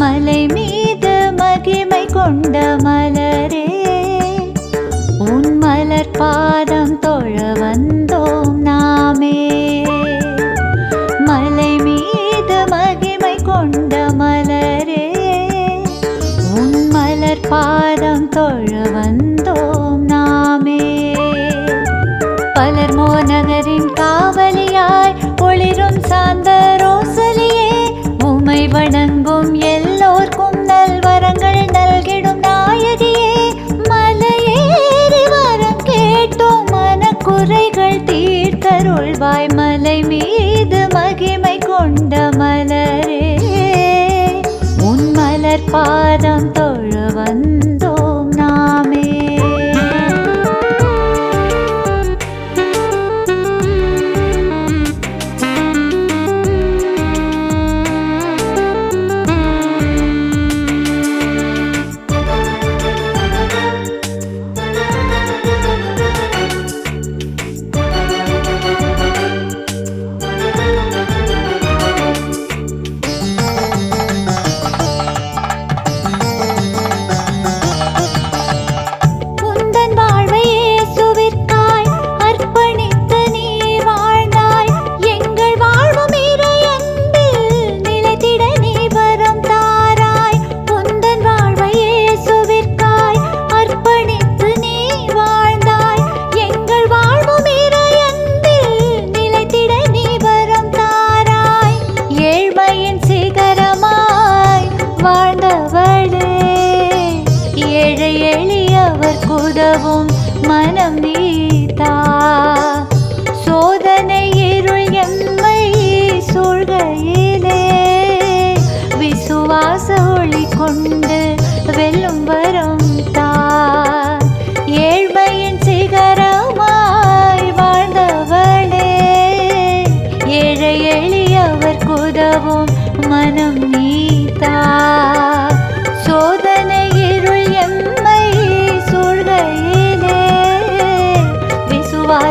மலை மீது மகிமை கொண்ட மலரே. உன் மலர் பாதம் தொழ வந்தோம் நாமே. மலை மீது மகிமை கொண்ட மலரே. உன் மலர் பாதம் தொழ வந்தோம் நாமே. பலர்மோ நகரின் காவலியாய் ஒளிரும் சாந்த ரோசலியே. உமை வணங்க மலர் வாழ்வையே മനവും മനം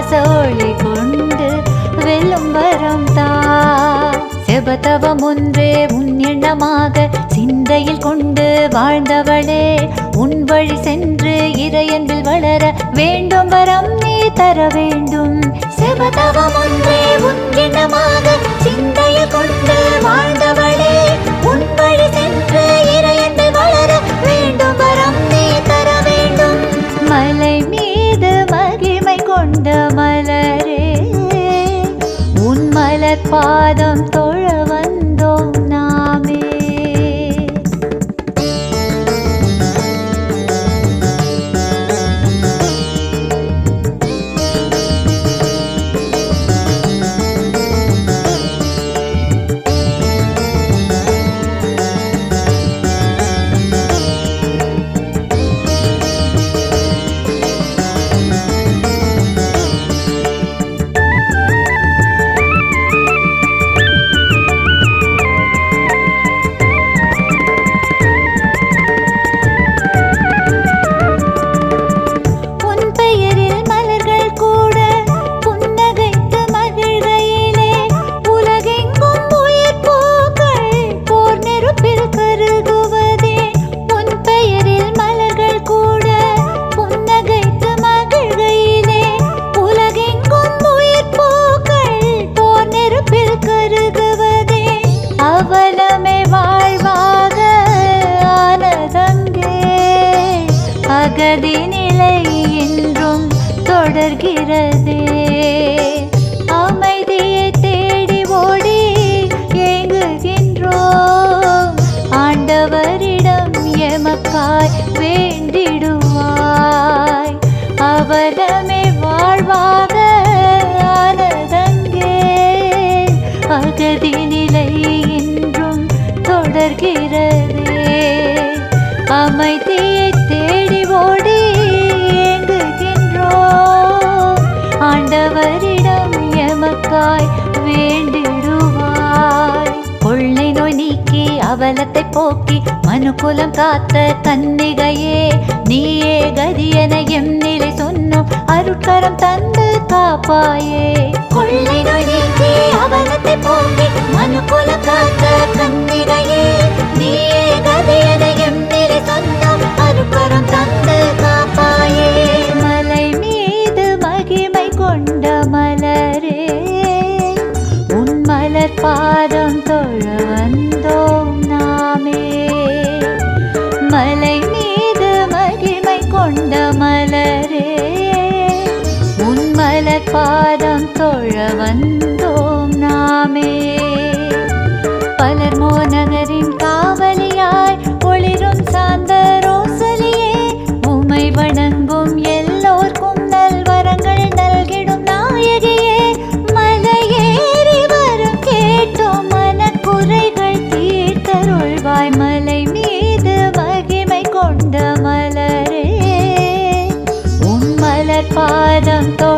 சோழி கொண்டு வெல்லும் வரம் தா. செபதவம் ஒன்றே உன் எண்ணமாக சிந்தையில் கொண்டு வாழ்ந்தவளே உன் வழி சென்று இறையன்பில் வளர வேண்டும் வரம் நீ தர வேண்டும். செபதவம் ஒன்றே உன் மலத்தை போக்கி மனுக்குலம் காத்த கன்னிகையே நீயே கரியன எம் நிலை சொன்னும் அருட்கரம் தந்து காப்பாயே. கொள்ளை நோய் நீக்கி அவலத்தை போக்கி மனுக்குலம் காத்த கன்னிகையே நீயே கரியன எம் நிலை சொன்னும் அருட்கரம் தந்து காப்பாயே. மலை மீது மகிமை கொண்ட மலரே உன் மலர் பாதம் தொழ பாதம் தொழ வந்தோம் நாமே. பலர்மோ நகரின் காவலியாய் ஒளிரும் சாந்த ரோசலியே உமை வணங்கும் எல்லோர்க்கும் நல்வரங்கள் நல்கிடும் நாயகியே. மலையேறி வரும் கேட்டோம் மனக்குறைகள் தீர்த்தருள்வாய் மலை மீது மகிமை கொண்ட மலரே. உம் மலர் பாதம் தொழ